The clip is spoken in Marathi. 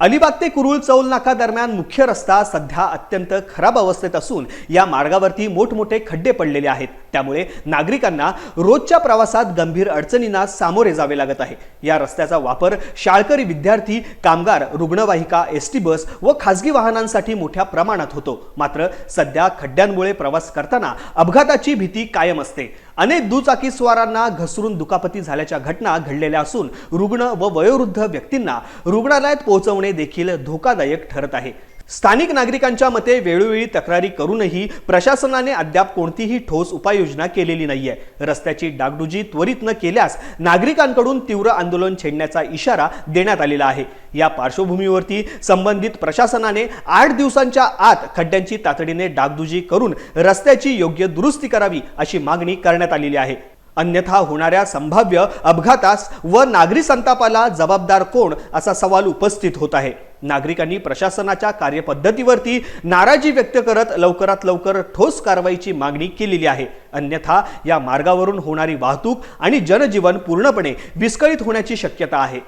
अलिबाग ते कुरुळ चौल नाका दरम्यान मुख्य रस्ता सध्या अत्यंत खराब अवस्थेत असून या मार्गावरती मोठमोठे खड्डे पडलेले आहेत. त्यामुळे नागरिकांना रोजच्या प्रवासात गंभीर अडचणींना सामोरे जावे लागत आहे. या रस्त्याचा वापर शाळकरी विद्यार्थी कामगार रुग्णवाहिका एस टी बस व खासगी वाहनांसाठी मोठ्या प्रमाणात होतो. मात्र सध्या खड्ड्यांमुळे प्रवास करताना अपघाताची भीती कायम असते. अनेक दुचाकीस्वारांना घसरून दुखापती झाल्याच्या घटना घडलेल्या असून रुग्ण व वयोवृद्ध व्यक्तींना रुग्णालयात पोहोचवणे देखील धोकादायक ठरत आहे. स्थानिक नागरिकांच्या मते वेळोवेळी तक्रारी करूनही प्रशासनाने अद्याप कोणतीही ठोस उपाययोजना केलेली नाहीये. रस्त्याची डागडुजी त्वरित न केल्यास नागरिकांकडून तीव्र आंदोलन छेडण्याचा इशारा देण्यात आलेला आहे. या पार्श्वभूमीवरती संबंधित प्रशासनाने आठ दिवसांच्या आत खड्ड्यांची तातडीने डागडुजी करून रस्त्याची योग्य दुरुस्ती करावी अशी मागणी करण्यात आलेली आहे. अन्यथा होणाऱ्या संभाव्य अपघातास व नागरी संतापाला जबाबदार कोण असा सवाल उपस्थित होत आहे नागरिकांनी प्रशासनाच्या कार्यपद्धतीवरती नाराजी व्यक्त करत लवकरात लवकर ठोस कारवाईची मागणी केलेली आहे अन्यथा या मार्गावरून होणारी वाहतूक आणि जनजीवन पूर्णपणे विस्कळीत होण्याची शक्यता आहे